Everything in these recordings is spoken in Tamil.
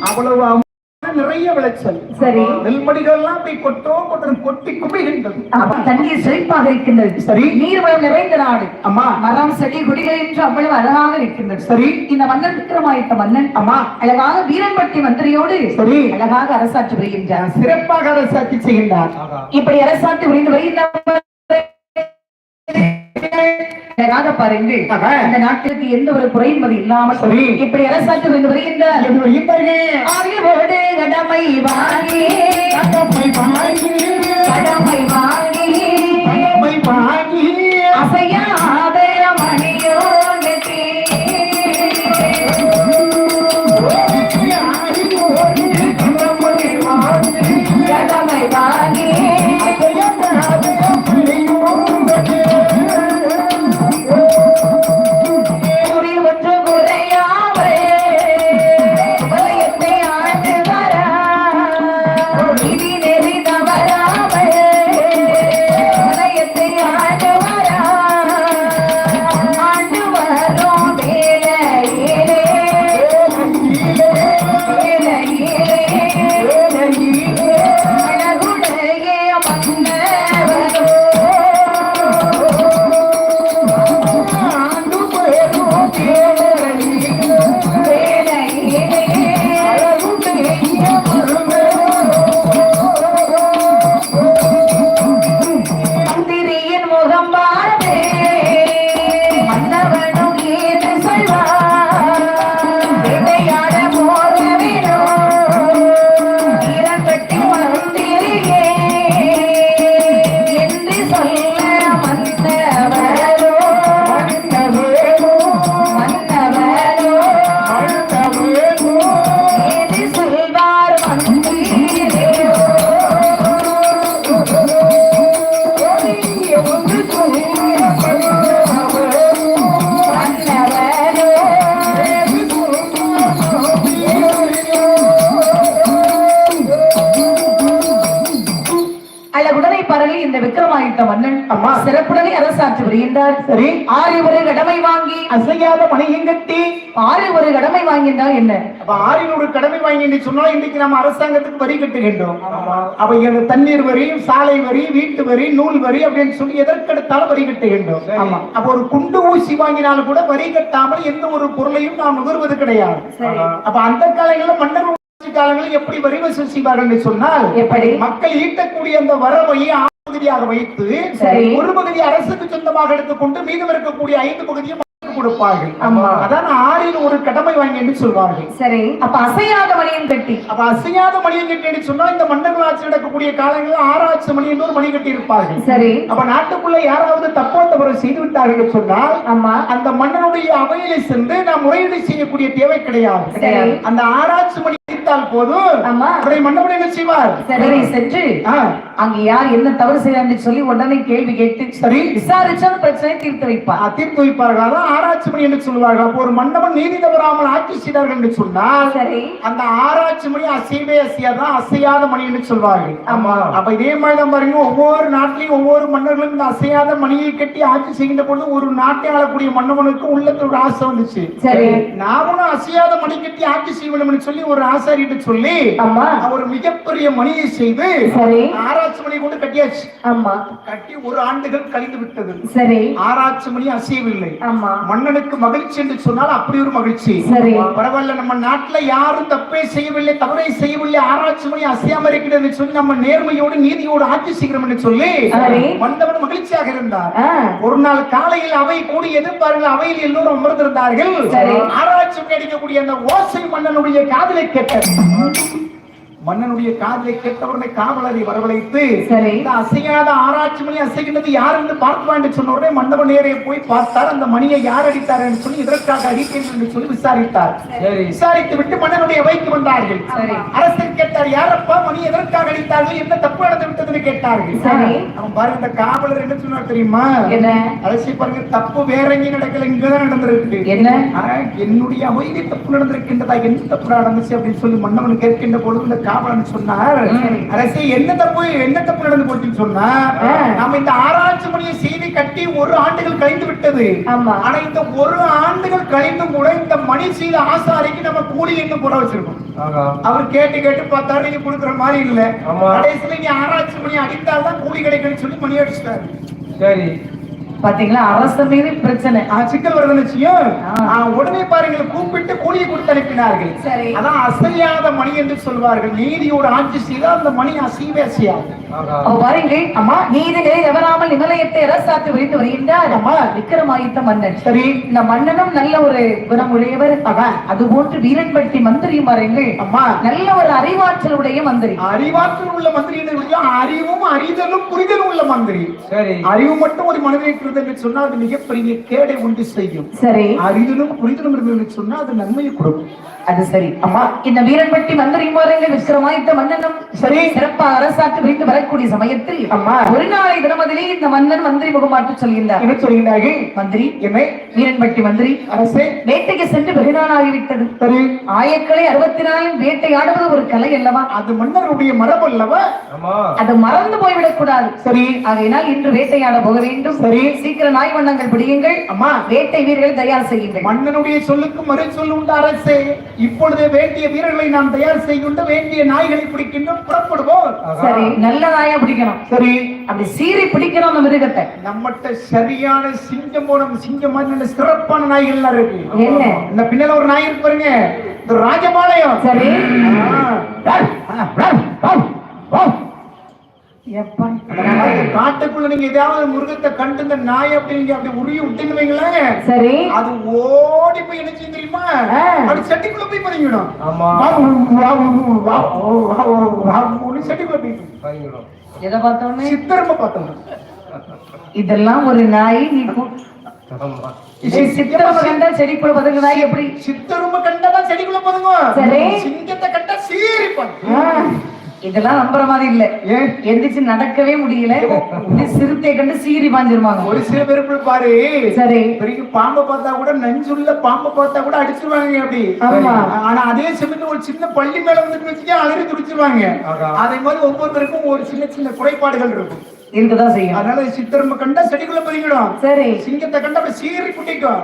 அவ்வளவு நிறைய விளைச்சல். சரி. நெல்மணிகள் எல்லாம் அப்படி கொட்டோ கொட்டு கொட்டி குமிகின்றது. ஆமா, தண்ணீர் செழிப்பாக இருக்கின்றது. சரி. நீர்வளம் நிறைந்த நாடு. அம்மா. மரம் செடி கொடிகள் என்று அவ்வளவு அழகாக இருக்கின்றது. சரி. இந்த மன்னன் விக்ரமாயிட்ட மன்னன் அம்மா. அழகாக வீரன்பட்டி மந்திரியோடு சரி. அழகாக அரசாட்சி வருகின்றார் சிறப்பாக அதை சாட்சி செய்கின்றார். இப்படி அரசாட்சி புரிந்து வருகின்ற அழகாக பாருங்கள். அந்த நாட்டிற்கு எந்த ஒரு குறையும் அது இல்லாமல். இப்படி அரசாட்சி அறிவோடு கடமை வாங்கி. கடமை வாங்கி. கடமை வாங்கி. விக்ரமாயிட்ட மன்னன் அம்மா. சிறப்புடனே அரசாட்சி வருகின்றார் சரி. ஆறு ஒரு கடமை வாங்கி அசையாத மணியும் கட்டி. ஆறு ஒரு கடமை வாங்கின்றால் என்ன? அப்ப ஆறினோட கடமை வாங்கி சொன்னா இன்னைக்கு நம்ம அரசாங்கத்துக்கு வரி கட்டுகின்றோம். அப்ப இந்த தண்ணீர் வரி சாலை வரி வீட்டு வரி நூல் வரி அப்படின்னு சொல்லி எதற்கெடுத்தாலும் வரி கட்டுகின்றோம். ஆமா. அப்ப ஒரு குண்டு ஊசி வாங்கினாலும் கூட வரி கட்டாமல் எந்த ஒரு பொருளையும் நாம் நுகர்வது கிடையாது. அப்ப அந்த காலங்களில் மன்னர் காலங்களில் எப்படி வரி வசூல் செய்வார்கள் சொன்னால் எப்படி? மக்கள் ஈட்டக்கூடிய அந்த வரவை ஆறு பகுதியாக வைத்து. ஒரு பகுதி அரசுக்கு சொந்தமாக எடுத்துக்கொண்டு மீதம் இருக்கக்கூடிய ஐந்து பகுதியை மக்களுக்கு கொடுப்பார்கள். ஆமா. அதான் ஆறில் ஒரு கடமை வாங்கி என்று சொல்வார்கள். சரி. அப்ப அசையாத மணியும் கட்டி. அப்ப அசையாத மணியை கட்டி சொன்னா இந்த மன்னர்கள் ஆட்சி நடக்கக்கூடிய காலங்களில் ஆறாட்சி மணி என்று ஒரு மணி கட்டி இருப்பார்கள். சரி. அப்ப நாட்டுக்குள்ள யாராவது தப்போ தவறு செய்து விட்டார்கள் என்று சொன்னால் ஆமா. அந்த மன்னனுடைய அவையிலே சென்று நாம் முறையீடு செய்யக்கூடிய தேவை கிடையாது. அந்த ஆராய்ச்சி மணி அடித்தால் போதும். ஆமா. அவரை என்ன செய்வார்? சரி சென்று அங்க யார் என்ன தவறு செய்யறான்னு சொல்லி உடனே கேள்வி கேட்டு சரி. விசாரிச்சா அந்த பிரச்சனையை தீர்த்து வைப்பார். தீர்ப்பு வைப்பார்கள்? அதான் ஆராய்ச்சி மணி என்று சொல்வார்கள் அப்போ ஒரு மன்னவன் நீதி தவறாமல் ஆட்சி செய்தார்கள் என்று சொன்னால் சரி. அந்த ஆராய்ச்சி மணி அசைவே அசையாதான் அசையாத மணி என்று சொல்வார்கள். ஆமா. அப்ப இதே மாதிரி தான் பாருங்க ஒவ்வொரு நாட்டிலையும் ஒவ்வொரு மன்னர்களும் இந்த அசையாத மணியை கட்டி ஆட்சி செய்கின்ற பொழுது ஒரு நாட்டை ஆளக்கூடிய மன்னவனுக்கு உள்ளத்துல ஒரு ஆசை வந்துச்சு. சரி. நாமளும் அசையாத மணி கட்டி ஆட்சி செய்ய வேண்டும் சொல்லி ஒரு ஆசாரிட்டு சொல்லி ஆமா. ஒரு மிகப்பெரிய மணியை செய்து சரி. ஆராய்ச்சி மணி கொண்டு கட்டியாச்சு. ஆமா. கட்டி ஒரு ஆண்டுகள் கழிந்து விட்டது. சரி. ஆராய்ச்சி மணி அசையவில்லை. ஆமா. மன்னனுக்கு மகிழ்ச்சி என்று சொன்னால் அப்படி ஒரு மகிழ்ச்சி. சரி. பரவாயில்ல நம்ம நாட்டுல யாரும் தப்பே செய்யவில்லை தவறை செய்யவில்லை ஆராய்ச்சி மணி அசையாம இருக்கிறது சொல்லி நம்ம நேர்மையோடு நீதியோடு ஆட்சி செய்கிறோம் என்று சொல்லி. வந்தவன் மகிழ்ச்சியாக இருந்தார் ஒரு நாள் காலையில் அவை கூடி எதிர்பாருங்கள் அவையில் எல்லோரும் அமர்ந்திருந்தார்கள். ஆராய்ச்சி கிடைக்கக்கூடிய அந்த ஓசை மன்னனுடைய காதலை கேட்டது. Thank you. மன்னனுடைய காதலை கேட்டவுடனே காவலரை வரவழைத்து அசையாத ஆராய்ச்சி மணி அசைகின்றது யார் என்று என்று சொன்ன உடனே மண்டப நேரே போய் பார்த்தார். அந்த மணியை யார் அடித்தார் என்று சொல்லி இதற்காக அடித்தேன் என்று சொல்லி விசாரித்தார். விசாரித்து விட்டு மன்னனுடைய வைக்கு வந்தார்கள். சரி. அரசர் கேட்டார் யாரப்பா மணி எதற்காக அடித்தார்கள்? என்ன தப்பு நடந்து விட்டதுன்னு கேட்டார்கள். அவன் பாருங்க இந்த காவலர் என்ன சொன்னார் தெரியுமா? என்ன? அரசி பாருங்க தப்பு வேற எங்கேயும் நடக்கல இங்கதான் நடந்திருக்கு. என்ன? என்னுடைய அமைதி தப்பு நடந்திருக்கின்றதா? என்ன தப்பு நடந்துச்சு? அப்படின்னு சொல்லி மன்னவன் கேட்கின்ற பொழுது இந்த சொன்னார். அரசே என்ன தப்பு என்ன தப்பு நடந்து போச்சுன்னு சொன்னா ஆ. நாம இந்த ஆராய்ச்சி மணியை செய்தி கட்டி ஒரு ஆண்டுகள் கழிந்து விட்டது. ஆமா. ஆனா இந்த ஒரு ஆண்டுகள் கழிந்தும் கூட இந்த மணி செய்த ஆசாரிக்கு நம்ம கூலி இன்னும் போட வச்சிருக்கோம். அவர் கேட்டு கேட்டு பத்தாயிரம் நீங்க கொடுக்குற மாதிரி இல்ல. கடைசியில நீ ஆராய்ச்சி பண்ணி அடித்தால்தான் கூலி கிடைக்கும்னு சொல்லி மணி அடிச்சிட்டாரு. சரி. பாத்தீங்களா? அரச மீது பிரச்சனை. சிக்கல் வருது நிச்சயம் உடனே பாருங்கள் கூப்பிட்டு கூலியை கொடுத்து அனுப்பினார்கள். சரி. அதான் அசையாத மணி என்று சொல்வார்கள். நீதியோடு ஆட்சி செய்தால் அந்த மணி அசைவே அசையாது. அம்மா நீதிகளை தவறாமல் நிமலயத்தை அரசாத்து வைத்து வருகின்றார்? அம்மா. விக்ரமாதித்த மன்னன். சரி. இந்த மன்னனும் நல்ல ஒரு குணமுடையவர். அதான். அதுபோன்று வீரன்பட்டி மந்திரி பாருங்கள். அம்மா. நல்ல ஒரு அறிவாற்றலுடைய மந்திரி. அறிவாற்றல் உள்ள மந்திரி அறிவும் அறிதலும் புரிதலும் உள்ள மந்திரி. சரி. அறிவு மட்டும் ஒரு மனிதனுக்கு சொன்னால் அது மிகப்பெரிய கேடை உண்டு செய்யும். சரி. அறிதலும் புரிதலும் இருந்தது என்று சொன்னால் அது நன்மையை கொடுக்கும். அது சரி. அம்மா இந்த வீரன்பட்டி மந்திரி பாருங்கள் விக்ரமாதித்த மன்னனும் சரி. சிறப்பாக அரசாட்டு வைத்து வரக்கூடிய சமயத்தில் அம்மா. ஒரு நாளை தினமதிலே இந்த மன்னன் மந்திரி முகமாட்டு சொல்கின்றார். என்ன சொல்கிறார்கள் மந்திரி என்னை? வீரன்பட்டி மந்திரி அரசே. வேட்டைக்கு சென்று வெகுநாளாகிவிட்டது சரி. ஆயக்களை அறுபத்தி நாலில் வேட்டையாடுவது ஒரு கலை அல்லவா? அது மன்னருடைய மரபு அல்லவா? அது மறந்து போய்விடக் கூடாது சரி. ஆகையினால் இன்று வேட்டையாட போக வேண்டும். சரி. சீக்கிரம் நாய் வண்ணங்கள் பிடியுங்கள். அம்மா வேட்டை வீரர்கள் தயார் செய்யுங்கள். மன்னனுடைய சொல்லுக்கு மறு சொல்லுண்ட அரசே. இப்பொழுது வேண்டிய வீரர்களை நாம் தயார் செய்கின்ற வேண்டிய நாய்களை பிடிக்கின்றோம் புறப்படுவோம். சரி நல்ல நாயா பிடிக்கணும். சரி. அப்படி சீறி பிடிக்கணும் அந்த மிருகத்தை. நம்மகிட்ட சரியான சிங்கம் போன சிங்கம் மாதிரி சிறப்பான நாய்கள் எல்லாம் இருக்கு என்ன? இந்த பின்னால ஒரு நாய் இருக்கு பாருங்க. இந்த ராஜபாளையம். சரி. காட்டுக்குள்ள நீங்க ஏதாவது மிருகத்தை கண்டு இந்த நாய் அப்படி நீங்க அப்படி உருவி விட்டுன்னு வைங்களேன் சரி அது ஓடி போய் என்ன செய்யும் தெரியுமா. அது செட்டிக்குள்ள போய் பதுங்கிடும் ஆமா செட்டிக்குள்ள போய் எதை பார்த்தோன்னே சித்தரம்ப பார்த்தோம் இதெல்லாம் ஒரு நாய் நீ கு- ஆமா ஏய், சித்திரமா கண்டா செடிக்குள்ள பதுங்க நாய் எப்படி சித்தரும்ப கண்டாதான் செடிக்குள்ள பதுங்கும் சரி. சிங்கத்தை கண்டா சீரிப்பான் ஆ, இதெல்லாம் நம்புற மாதிரி இல்ல. ஏன்? எந்திரிச்சு நடக்கவே முடியல. சிறுத்தை கண்டு சீறி பாஞ்சிருவாங்க. ஒரு சில பேருக்குள்ள பாரு. சரி. பெரிய பாம்பை பார்த்தா கூட நஞ்சுள்ள பாம்பை பார்த்தா கூட அடிச்சிருவாங்க அப்படி. ஆமா. ஆனா அதே சமயத்துல ஒரு சின்ன பள்ளி மேல வந்துட்டு வச்சுக்க அலறி துடிச்சிருவாங்க. அதே மாதிரி ஒவ்வொருத்தருக்கும் ஒரு சின்ன சின்ன குறைபாடுகள் இருக்கும். இருக்கதான் செய்யும். அதனால சித்தரும்ப கண்டா செடிக்குள்ள பதுங்கிடும் சரி. சிங்கத்தை கண்டா சீறி குட்டிக்கும்.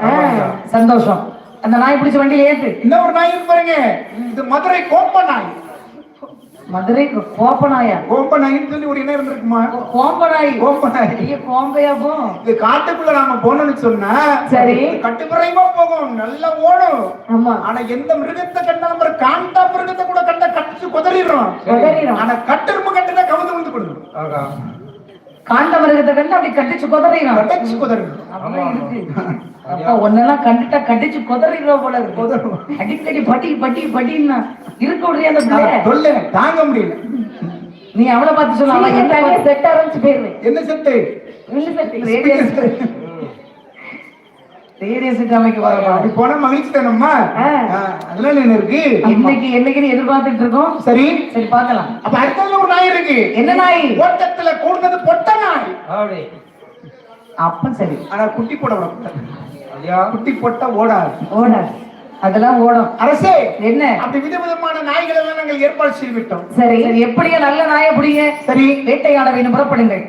சந்தோஷம். அந்த நாய் பிடிச்ச வண்டியில ஏத்து. இன்னொரு நாய் பாருங்க. இது மதுரை கோப்ப நாய். மதுரை கோப்ப நாயா கோப்ப நாயின்னு சொல்லி ஒரு இனம் இருந்திருக்குமா? கோம்ப நாய் கோப்ப நாய் பெரிய கோம்பையா போ. இது காட்டுக்குள்ள நாம போனோம்னு சொன்னா சரி. கட்டுப்புறையுமா போகும். நல்லா ஓடும். ஆமா. ஆனா எந்த மிருகத்தை கண்டாலும் பாரு, காண்டா மிருகத்தை கூட கண்டா கடிச்சு குதறிடுறோம். ஆனா கட்டெரும்பு கட்டுனா கவுந்து வந்து கொடுக்கும் காண்ட மிருகத்தை கண்டு அப்படி கட்டிச்சு கொதறிடும் கடிச்சு குதறிடும் ஒன்னெல்லாம் கண்டுட்டா கடிச்சு கொதறிடுவோம் போல இருக்கு. குதறும். அடிக்கடி பட்டி பட்டி பட்டின்னா இருக்க முடியாது அந்த பிள்ளை? சொல்ல தாங்க முடியல. நீ அவளை பார்த்து சொல்ல. அவன் என்ன செட் ஆரம்பிச்சு போயிருவேன். என்ன செட்டு ரேடியோ செட் அமைக்க வரப்பா அப்படி போனா மகிழ்ச்சி தானம்மா அதெல்லாம் என்ன இருக்கு? இன்னைக்கு என்னைக்குன்னு எதிர்பார்த்துட்டு இருக்கோம். சரி. சரி பார்க்கலாம். அப்ப அடுத்ததுல ஒரு நாய் இருக்கு. என்ன நாய்? ஓட்டத்துல கூடுனது பொட்ட நாய். அப்ப சரி. ஆனா குட்டி போட ஐயா குட்டி போட்டா ஓடாது. ஓடாது. அதெல்லாம் ஓடும். அரசே என்ன? அப்படி விதவிதமான நாய்கள் எல்லாம் நாங்கள் ஏற்பாடு செய்து விட்டோம் சரி எப்படியா நல்ல நாயை பிடிங்க? சரி. வேட்டையாட வேண்டும் புறப்படுங்கள்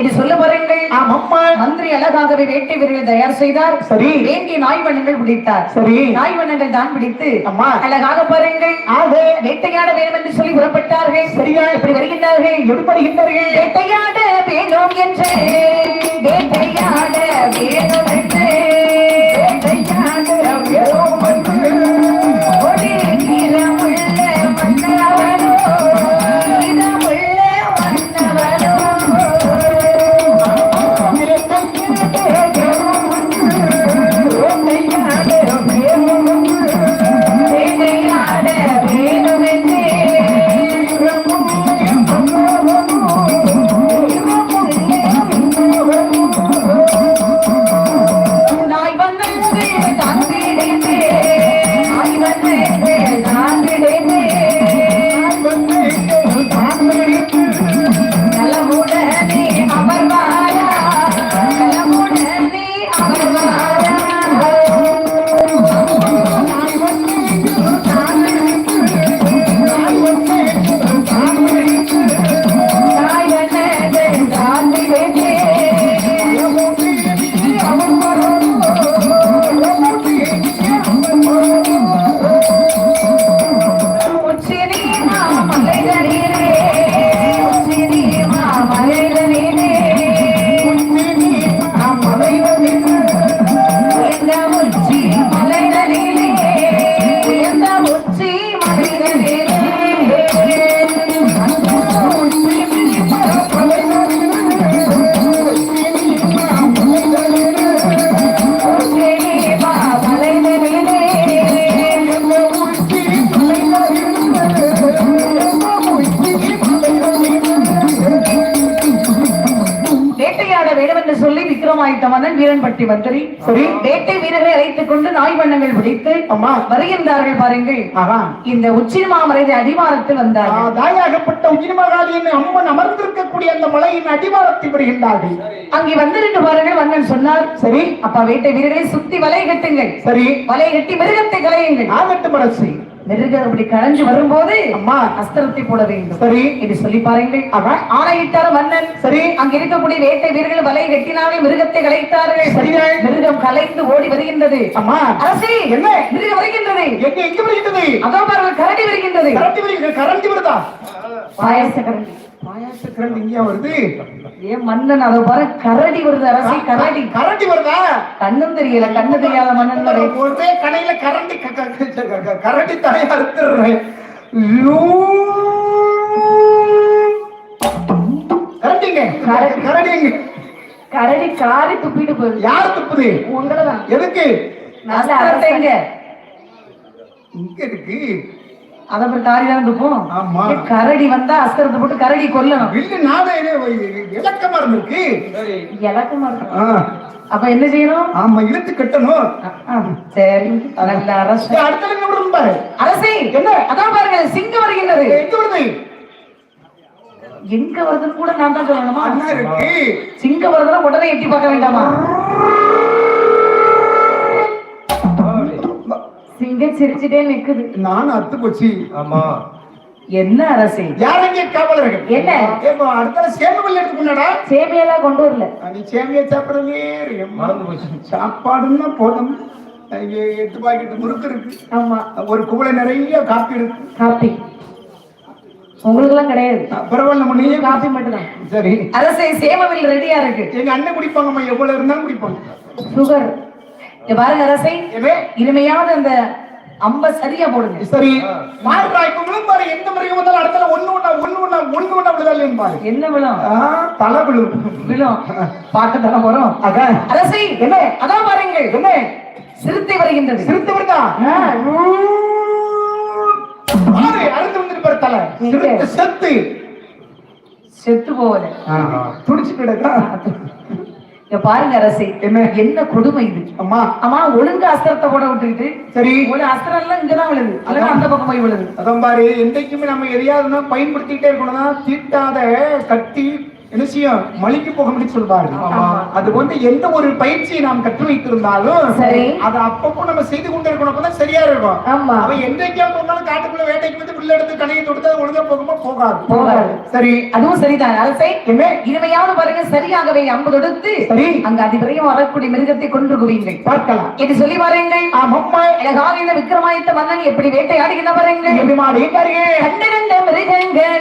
இது சொல்ல பாருங்கள். ஆமாம்மா மந்திரி அழகாகவே வேட்டை வீரர்கள் தயார் செய்தார். சரி. வேண்டிய நாய் வண்ணங்கள் பிடித்தார். சரி. நாய் வண்ணங்கள் தான் பிடித்து அம்மா. அழகாக பாருங்கள். ஆக. வேட்டையாட வேண்டும் என்று சொல்லி புறப்பட்டார்கள். சரியா? இப்படி வருகின்றார்கள். எடுப்படுகின்றார்கள் வேட்டையாட வேண்டும் என்று. வேட்டையாட வேண்டும் மன்னன் வீரன்பட்டி மந்திரி சரி. வேட்டை வீரர்களை அழைத்துக் கொண்டு நாய் வண்ணங்கள் பிடித்து அம்மா வருகின்றார்கள் பாருங்கள். ஆஹா. இந்த உச்சிமாமரை அடிவாரத்தில் வந்தார்கள். தாயாகப்பட்ட உயிர்மகாதியின் அம்மன் அமர்ந்திருக்கக்கூடிய அந்த மலையின் அடிவாரத்தில் வருகின்றார்கள். அங்கே வந்திருந்து பாருங்கள் மன்னன் சொன்னார். சரி. அப்பா வேட்டை வீரர்களை சுத்தி வலை கட்டுங்கள். சரி. வலை கட்டி மிருகத்தை களையுங்கள். ஆகட்டும் அரசு. மிருகம் அப்படி களைஞ்சு வரும்போது அம்மா அஸ்திரத்தை போட வேண்டும். சரி. என்று சொல்லி பாருங்கள். ஆஹா ஆணையிட்டார் மன்னன். சரி. அங்க இருக்கக்கூடிய வேட்டை வீரர்கள் வலை கட்டினாலே மிருகத்தை கலைத்தார்கள் சரிகள். மிருகம் கலைந்து ஓடி வருகின்றது. அம்மா. அரசே என்ன? மிருகம் வருகின்றது. எங்க எங்க வருகின்றது? அதோ பாருங்கள் கரடி வருகின்றது. கரண்டி வருகிறது கரண்டி வருதா? பாயாச கரண்டி இங்கே வருது. ஏன் மன்னன் அதோ பாரு கரடி வருது அரசே கரடி. கரண்டி வருதா? கண்ணும் தெரியல கண்ணு தெரியாத மன்னன் வரை. ஒரே கடையில கரண்டி கரண்டி தலையா அறுத்துறேன் ஐயோ. கரண்டிங்க கரண்டி. கரண்டிங்க கரடி காரி துப்பிட்டு போயிடுது யார் துப்புது? உங்களதான். எதுக்கு? எங்க? இங்க இருக்கு. அத அப்புறம் காரி தான் துப்போம் ஆமா. கரடி வந்தா அஸ்திரத்தை போட்டு கரடி கொல்லணும். வில்லு நாத இலக்கமா இருந்திருக்கு இலக்கமா இருக்கும் ஆ, அப்ப என்ன செய்யணும்? ஆமா இழுத்து கட்டணும். சரி. நல்ல அரசு. அடுத்த பாரு. அரசே என்ன? அதான் பாருங்க சிங்கம் வருகின்றது. எங்க வருது? எங்க வருதுன்னு கூட நான் தான் சொல்லணுமா? இருக்கு. சிங்கம் வருதுன்னா உடனே எட்டி பார்க்க வேண்டாமா? சிங்கம் சிரிச்சுட்டே நிக்குது. நான் அத்து போச்சு. ஆமா. என்ன அரசே? யாரங்க காவலர்கள்? என்ன? அடுத்த சேமிகள் எடுத்துக்கொண்டடா சேமியெல்லாம் கொண்டு வரல. நீ சேமியை போச்சு. சாப்பாடுன்னா போதும். எட்டு பாக்கெட் முறுக்கு இருக்கு. ஆமா. ஒரு குவளை நிறைய காப்பி இருக்கு. காப்பி. உங்களுக்கு எல்லாம் கிடையாது பரவாயில்ல நம்ம நீயே காப்பி மட்டும்தான். சரி. அரசே சேமவில் ரெடியா இருக்கு. எங்க அண்ணன் குடிப்பாங்கம்மா எவ்வளவு இருந்தாலும் குடிப்பாங்க. சுகர். பாருங்க அரசை. எனவே இனிமையான அந்த அம்ப சரியா போடுங்க. சரி. மாறுறா இப்ப விழும் பாரு எந்த மிருகம் வந்தாலும் அடுத்தல ஒண்ணு ஒண்ணா ஒண்ணு ஒண்ணா ஒண்ணு ஒண்ணா விழுதல் பாரு. என்ன விழும்? தலை விழும். விழும். பார்க்க தானே போறோம் அதான். அரசை என்ன? அதான் பாருங்கள் என்ன? சிறுத்தை வருகின்றது. சிறுத்தை வருதா? பாரு அறுத்து வந்துட்டு பாரு தலை. செத்து. செத்து போவல துடிச்சு கிடக்கா இங்க பாருங்க அரசை என்ன? கொடுமை இது? அம்மா. ஆமா ஒழுங்கா அஸ்திரத்தை போட விட்டுக்கிட்டு சரி. ஒரு அஸ்திரம் எல்லாம் இங்கதான் விழுது. இல்லைன்னா அந்த பக்கம் போய் விழுது. அதான் பாரு என்றைக்குமே நம்ம எதையாவது பயன்படுத்திக்கிட்டே இருக்கணும்னா தீட்டாத கத்தி என்ன செய்யும் மலிக்கு போக முடியும் சொல்வாரு. அது வந்து எந்த ஒரு பயிற்சியை நாம் கற்று வைத்திருந்தாலும் சரி. அதை அப்பப்போ நம்ம செய்து கொண்டே இருக்கணும். அப்பதான் சரியா இருக்கும். அவன் என்றைக்கா போனாலும் காட்டுக்குள்ள வேட்டைக்கு வந்து புள்ள எடுத்து கணையை தொடுத்து அது ஒழுங்கா போகுமா? போகாது. போகாது. சரி. அதுவும் சரிதான். அரசை என்ன? இனிமையாவது பாருங்க. சரியாகவே அம்பு தொடுத்து சரி. அங்க அதிபரையும் வரக்கூடிய மிருகத்தை கொன்று குவியுங்கள் பார்க்கலாம். என்று சொல்லி பாருங்கள். ஆமாம்மா அழகாக இந்த விக்ரமாதித்த மன்னன் எப்படி வேட்டையாடுகின்ற பாருங்கள். எப்படி மாடி? பாருங்க கண்டு கண்ட மிருகங்களை.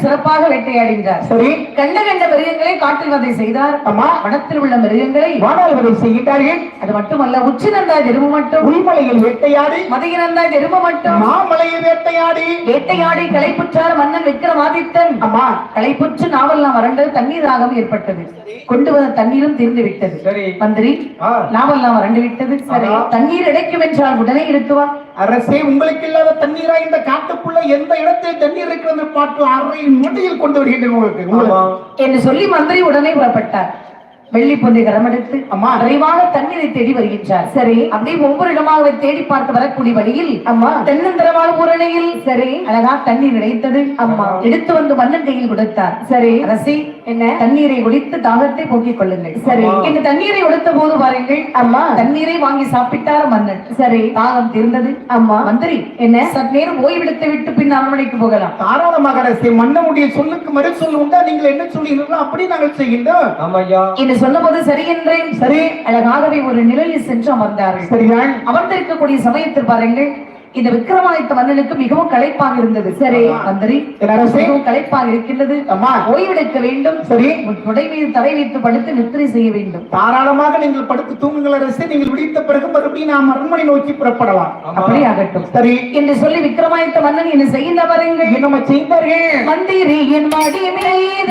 விக்ரமாதித்த மன்னன் சிறப்பாக வேட்டையாடினார் சரி. கண்ட கண்ட மிருகங்களை காட்டில் வதை செய்தார். ஆமா. வனத்தில் உள்ள மிருகங்களை வானால் வரை செய்கிறார்கள் அது மட்டுமல்ல உச்சி நந்தாய் எருமை மட்டும். உள்மலையில் வேட்டையாடி. மதிய நந்தாய் எருமை மட்டும். மாமலையில் வேட்டையாடி. வேட்டையாடி களைப்புற்றார் மன்னன் விக்ரமாதித்தன் அம்மா களைப்புற்று நாவெல்லாம் வறண்டது தண்ணீர் தாகம் ஏற்பட்டது கொண்டு வந்த தண்ணீரும் தீர்ந்து விட்டது சரி. மந்திரி. நாவெல்லாம் வறண்டு விட்டது சரி. ஆமா. தண்ணீர் இடைக்கும் என்றால் உடனே இருக்குவா அரசே உங்களுக்கு இல்லாத தண்ணீரா? இந்த காட்டுக்குள்ள எந்த இடத்தில் தண்ணீர் இருக்கிறது பாட்டு அரை நொடியில் கொண்டு வருகின்றேன் உங்களுக்கு. உங்களுக்கு என்று சொல்லி மந்திரி உடனே புறப்பட்டார். வெள்ளி பொந்தை கரமெடுத்து அம்மா. விரைவாக தண்ணீரை தேடி வருகின்றார். சரி. அப்படியே ஒவ்வொரு இடமாக தேடி பார்த்து வரக்கூடிய வழியில் அம்மா. தென்னந்தரவாள் பூரணையில் சரி. அழகா தண்ணீர் கிடைத்தது அம்மா. எடுத்து வந்து மன்னன் கையில் கொடுத்தார். சரி. அரசி என்ன? தண்ணீரை குடித்து தாகத்தை போக்கிக் கொள்ளுங்கள். சரி. இந்த தண்ணீரை உடுத்த போது பாருங்கள் அம்மா. தண்ணீரை வாங்கி சாப்பிட்டார் மன்னன். சரி. தாகம் தீர்ந்தது. அம்மா. மந்திரி என்ன? சற்று நேரம் ஓய்வெடுத்து விட்டு பின் அரண்மனைக்கு போகலாம். தாராளமாக அரசே மன்னனுடைய சொல்லுக்கு மறு சொல் உண்டா? நீங்கள் என்ன சொல்லுகிறீர்களோ அப்படி நாங்கள் செய்கின்றோம். ஆமாய்யா. என்று சொன்னபோது சரி என்றேன். சரி. அழகாகவே ஒரு நிலையில் சென்று அமர்ந்தார்கள். சரிதான் அமர்ந்திருக்கக்கூடிய சமயத்தில் பாருங்கள். இந்த விக்ரமாதித்த மன்னனுக்கு மிகவும் களைப்பாக இருந்தது. சரி மந்திரி மிகவும் களைப்பாக இருக்கின்றது. அம்மா ஓய்வெடுக்க வேண்டும். சரி. தொடை மீது தலை வைத்து படுத்து நித்திரை செய்ய வேண்டும். தாராளமாக நீங்கள் படுத்து தூங்குங்கள் அரசே. நீங்கள் விடித்த பிறகு மறுபடியும் நாம் அரண்மனை நோக்கி புறப்படலாம். அப்படி ஆகட்டும் சரி. என்று சொல்லி விக்ரமாதித்த மன்னன் என்ன பாருங்கள். நம்ம செய்தார்கள்? மந்திரியின் மடி மீது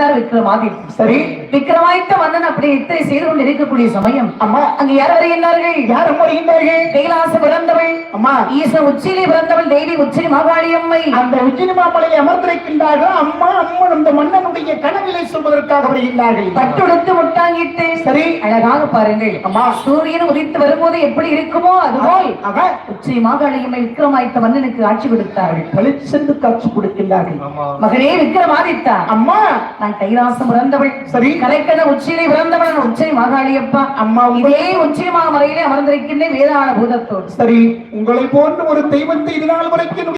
வைத்து படுத்தார் விக்ரமாதித்தன் சரி. விக்ரமாதித்த மன்னன் அப்படி இத்தனை செய்து கொண்டு இருக்கக்கூடிய சமயம். அம்மா அங்கு யார் வருகின்றார்கள்? யார் வருகின்றார்கள்? கைலாச பிறந்தவள். அம்மா. ஈச உச்சியிலே பிறந்தவள் தேவி உச்சினி மாகாளி அம்மை. அந்த உச்சினி மாமலையை அமர்ந்திருக்கின்றார்கள் அம்மா அம்மன் அந்த மன்னனுடைய கனவிலை சொல்வதற்காக வருகின்றார்கள். பட்டுடுத்து முட்டாங்கிட்டு. சரி. அழகாக பாருங்கள். அம்மா. சூரியன் உதித்து வரும்போது எப்படி இருக்குமோ அதுபோல் அவன் உச்சினி மாகாளி அம்மை விக்ரமாதித்த மன்னனுக்கு ஆட்சி கொடுத்தார்கள். கழிச்சென்று காட்சி கொடுக்கின்றார்கள். மகனே விக்ரமாதித்தா அம்மா. நான் கைலாசம் பிறந்தவள். சரி. கலைக்கண உச்சியிலே பிறந்தவள் நான் உச்சினி மாகாளியப்பா அம்மா இதே உச்சினி மாமலையிலே அமர்ந்திருக்கின்ற வேதாள பூதத்தோடு. சரி உங்களை போன்ற ஒரு தெய்வத்தை இது நாள் வரைக்கும்